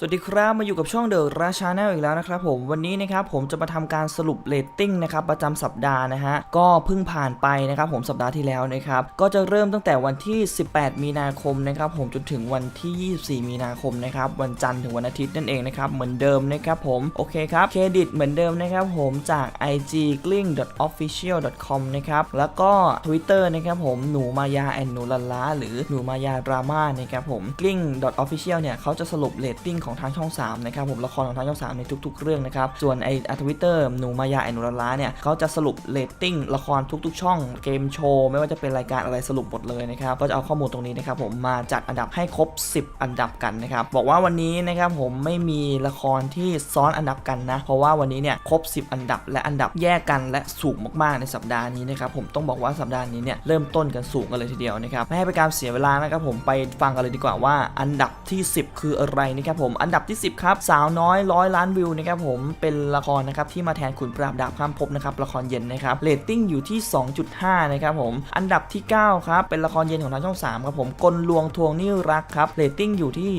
สวัสดีครับมาอยู่กับช่องเดอะราชาแนลอีกแล้วนะครับผมวันนี้นะครับผมจะมาทำการสรุปเรตติ้งนะครับประจำสัปดาห์นะฮะก็เพิ่งผ่านไปนะครับผมสัปดาห์ที่แล้วนะครับก็จะเริ่มตั้งแต่วันที่ 18 มีนาคมนะครับผมจนถึงวันที่ 24 มีนาคมนะครับวันจันทร์ถึงวันอาทิตย์นั่นเองนะครับเหมือนเดิมนะครับผมโอเคครับเครดิตเหมือนเดิมนะครับผมจาก ig gling official com นะครับแล้วก็ Twitter นะครับผมหนูมายาแอนหนูลันลาหรือหนูมายาดราม่านะครับผม gling official เนี่ยเขาจะสรุปเรตติ้งของทางช่อง3นะครับผมละครของทางช่อง3ในทุก ๆ เรื่องนะครับส่วนไอ้ทวิเตอร์หนูมายาแอนนูลาลาเนี่ยเขาจะสรุปเรตติ้งละครทุก ๆ ช่องเกมโชว์ไม่ว่าจะเป็นรายการอะไรสรุปหมดเลยนะครับก็จะเอาข้อมูลตรงนี้นะครับผมมาจัดอันดับให้ครบ 10 อันดับกันนะครับบอกว่าวันนี้นะครับผมไม่มีละครที่ซ้อนอันดับกันนะ เพราะว่าวันนี้เนี่ยครบ 10 อันดับ และอันดับแยกกันและสูงมากๆในสัปดาห์นี้นะครับผมต้องบอกว่าสัปดาห์นี้เนี่ยเริ่มต้นกันสูงกันเลยทีเดียวนะครับไม่ให้เป็นการเสียเวลานะครับผมไปฟังกันเลยดีกว่าว่าอันดับที่ 10 คืออะไรนะครับผมอันดับที่ 10 ครับ สาวน้อยร้อยล้านวิวนะครับผมเป็นละครนะครับที่มาแทนขุนปราบดาบข้ามภพนะครับละครเย็นนะครับเรตติ้งอยู่ที่ 2.5 นะครับผมอันดับที่ 9 ครับ เป็นละครเย็นของทางช่อง 3 ครับผมกลลวงทวงนี่รักครับเรตติ้งอยู่ที่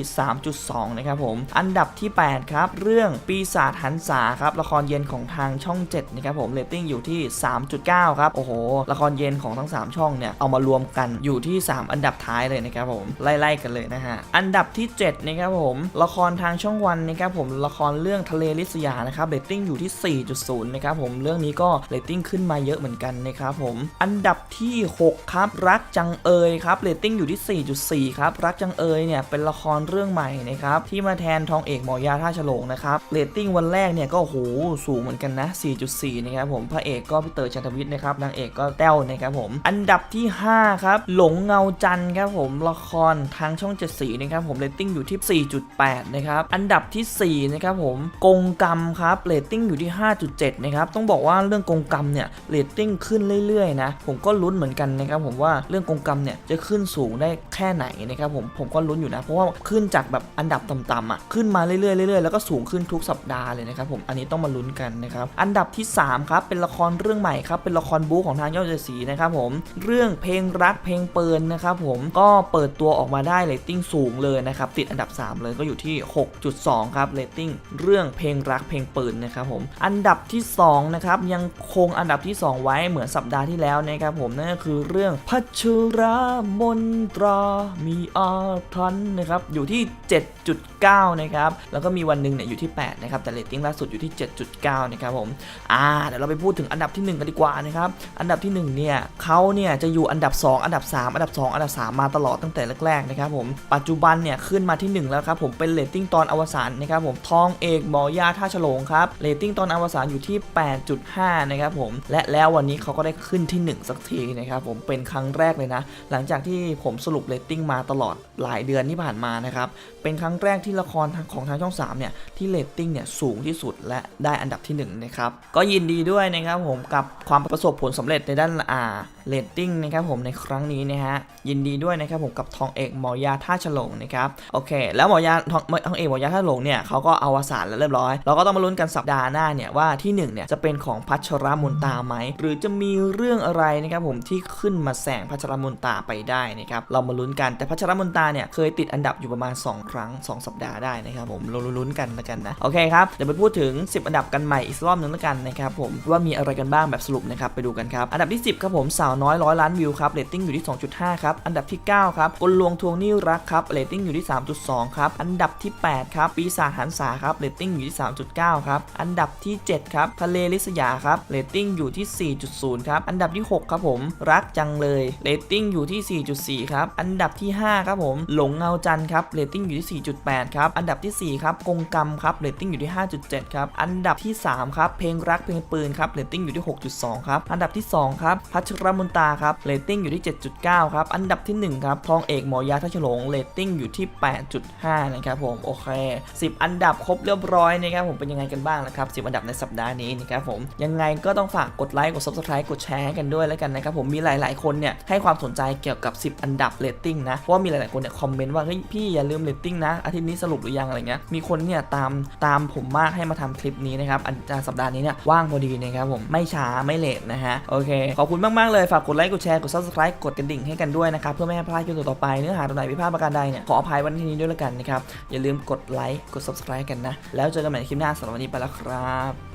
3.2 นะครับผมอันดับที่ 8 ครับ เรื่องปีศาจหันษาครับละครเย็นของทางช่อง7นะครับผมเรตติ้งอยู่ที่ 3.9 ครับโอ้โหละครเย็นของทั้ง 3 ช่องเนี่ยเอามารวมกันอยู่ที่ 3 อันดับท้ายเลยนะครับผมไล่ๆกันเลยนะฮะอันดับที่7นะครับผมละครทางช่องวันนะครับผมละครเรื่องทะเลลิศยานะครับเรตติ้งอยู่ที่ 4.0 นะครับผมเรื่องนี้ก็เรตติ้งขึ้นมาเยอะเหมือนกันนะครับผมอันดับที่ 6 ครับ รักจังเอยครับเรตติ้งอยู่ที่ 4.4 ครับรักจังเอยเนี่ยเป็นละครเรื่องใหม่นะครับที่มาแทนทองเอกหมอยาท่าฉลงนะครับเรตติ้งวันแรกเนี่ยก็โหสูงเหมือนกันนะ 4.4 นะครับผมพระเอกก็พี่เต๋อชันทวิทย์นะครับนางเอกก็แต้วนะครับผมอันดับที่ 5 ครับ หลงเงาจันครับผมละครทางช่องเจ็ดสีนะครับผมเรตติ้งอยู่ที่ 4.8นะครับ อันดับทีสี่ 4 นะครับผม กงกรรมครับเรตติ้งอยู่ที่ 5.7 นะครับ ต้องบอกว่าเรื่องกงกรรมเนี่ยเรตติ้งขึ้นเรื่อยๆนะ ผมก็ลุ้นเหมือนกันนะครับผมว่าเรื่องกงกรรมเนี่ยจะขึ้นสูงได้แค่ไหนนะครับผม ผมก็ลุ้นอยู่นะ เพราะว่าขึ้นจากแบบอันดับต่ำๆอะ ขึ้นมาเรื่อยๆเรื่อยๆแล้วก็สูงขึ้นทุกสัปดาห์เลยนะครับผม อันนี้ต้องมาลุ้นกันนะครับ อันดับที่ 3 ครับ เป็นละครเรื่องใหม่ครับ เป็นละครบู๊ของทางยอดเจสีนะครับผม เรื่องเพลงรักเพลงเปิลนะครับผม ก็เปิดตัวออกมาได้เรตติ้งสูงเลยนะครับ ติดอันดับ 3 เลยก็อยู่ที่6.2 ครับเรตติ้งเรื่องเพลงรักเพลงปืนนะครับผมอันดับที่2นะครับยังคงอันดับที่ 2 ไว้เหมือนสัปดาห์ที่แล้วนะครับผมนั่นก็คือเรื่องพัชรามนตรามีอาทันนะครับอยู่ที่ 7.9 นะครับแล้วก็มีวันหนึ่งเนี่ยอยู่ที่ 8 นะครับแต่เรตติ้งล่าสุดอยู่ที่ 7.9 นะครับผมอ่าเดี๋ยวเราไปพูดถึงอันดับที่ 1 กันดีกว่านะครับอันดับที่1เนี่ยเขาเนี่ยจะอยู่อันดับ 2 อันดับ 3 อันดับ 2 อันดับ 3 มาตลอดตั้งแต่แรกๆนะครับผมปัจจุบันเนี่ยขึ้นมาที่ 1 แล้วครับผมเป็นเรตติงตอนอวสานนะครับผมทองเอกหมอยาท่าฉลงครับเรตติ้งตอนอวสานอยู่ที่ 8.5 นะครับผมและแล้ววันนี้เขาก็ได้ขึ้นที่ 1 สักทีนะครับผมเป็นครั้งแรกเลยนะ หลังจากที่ผมสรุปเรตติ้งมาตลอดหลายเดือนที่ผ่านมานะครับเป็นครั้งแรกที่ละครของทางช่อง3เนี่ยที่เรตติ้งเนี่ยสูงที่สุดและได้อันดับที่1นะครับก็ยินดีด้วยนะครับผมกับความประสบผลสำเร็จในด้านอ่าเรตติ้งนะครับผมในครั้งนี้นะฮะยินดีด้วยนะครับผมกับทองเอกหมอยาท่าฉลงนะครับโอเค แล้วหมอยาทองทองเอกหมอยาท่าฉลงเนี่ยเขาก็อวสานแล้วเรียบร้อย เราก็ต้องมาลุ้นกันสัปดาห์หน้าเนี่ยว่าที่1เนี่ยจะเป็นของพัชรมนตาไหมหรือจะมีเรื่องอะไรนะครับผมที่ขึ้นมาแซงพัชรมนตาไปได้นะครับเรามาลุ้นกันแต่พัชรมนตาเนี่ยเคยติดอันดับอยู่ประมาณ 2 ครั้ง 2 สัปดาห์ได้นะครับผมเราลุ้นกันแล้วกันนะโอเคครับเดี๋ยวไปพูดถึง 10 อันดับกันใหม่อีกรอบนึงแล้วกันนะครับผมว่ามีอะไรกันบ้างแบบสรุปนะครับไปดูกันครับอันดับที่ 10ครับผมสาวน้อยร้อยล้านวิวครับเรตติ้งอยู่ที่ 2.5 ครับอันดับที่ 9 ครับกลลวงทวงนี้รักครับเรตติ้งอยู่ที่ 3.2 ครับอันดับที่ที่ 8 ครับ ปีศาจหันษาครับเรตติ้งอยู่ที่ 3.9 ครับ อันดับที่ 7 ครับ ทะเลลิศยาครับเรตติ้งอยู่ที่ 4.0 ครับ อันดับที่ 6 ครับผม รักจังเลยเรตติ้งอยู่ที่ 4.4 ครับ อันดับที่ 5 ครับผม หลงเงาจันทร์ครับเรตติ้งอยู่ที่ 4.8 ครับ อันดับที่ 4 ครับ กงกรรมครับเรตติ้งอยู่ที่ 5.7 ครับ อันดับที่ 3 ครับ เพลงรักเพลงปืนครับเรตติ้งอยู่ที่ 6.2 ครับ อันดับที่ 2 ครับ พัชรมนตาครับเรตติ้งอยู่ที่ 7.9 ครับ อันดับที่ 1 ครับ ทองเอกหมอยาท่าฉลงเรตติ้งอยู่ที่ 8.5 นะครับผมโอเค 10 อันดับครบเรียบร้อยนะครับผมเป็นยังไงกันบ้างนะครับ10 อันดับในสัปดาห์นี้นะครับผมยังไงก็ต้องฝากกดไลค์กด subscribe กดแชร์กันด้วยแล้วกันนะครับผมมีหลาย ๆ คนเนี่ยให้ความสนใจเกี่ยวกับ 10 อันดับเรตติ้งนะเพราะว่ามีหลาย ๆ คนเนี่ยคอมเมนต์ว่าเฮ้ยพี่อย่าลืมเรตติ้งนะอาทิตย์นี้สรุปหรือยังอะไรเงี้ยมีคนเนี่ยตามตามผมมากให้มาทำคลิปนี้นะครับอันสัปดาห์นี้เนี่ยว่างพอดีนะครับผมไม่ช้าไม่เลทนะฮะโอเคขอบคุณมาก ๆ เลยฝากกดไลค์กดแชร์กด subscribe กดกระดิ่งให้กันด้วยนะครับเพื่อไม่ให้พลาดคลิปต่อไปเนื้อหาตรงไหนผิดพาดประการใดเนี่ยขออภัยวันที่นี้ด้วยแล้วกันนะครับอย่าลืมลืมกดไลค์กด subscribe กันนะ แล้วเจอกันใหม่ในคลิปหน้าสำหรับวันนี้ไปแล้วครับ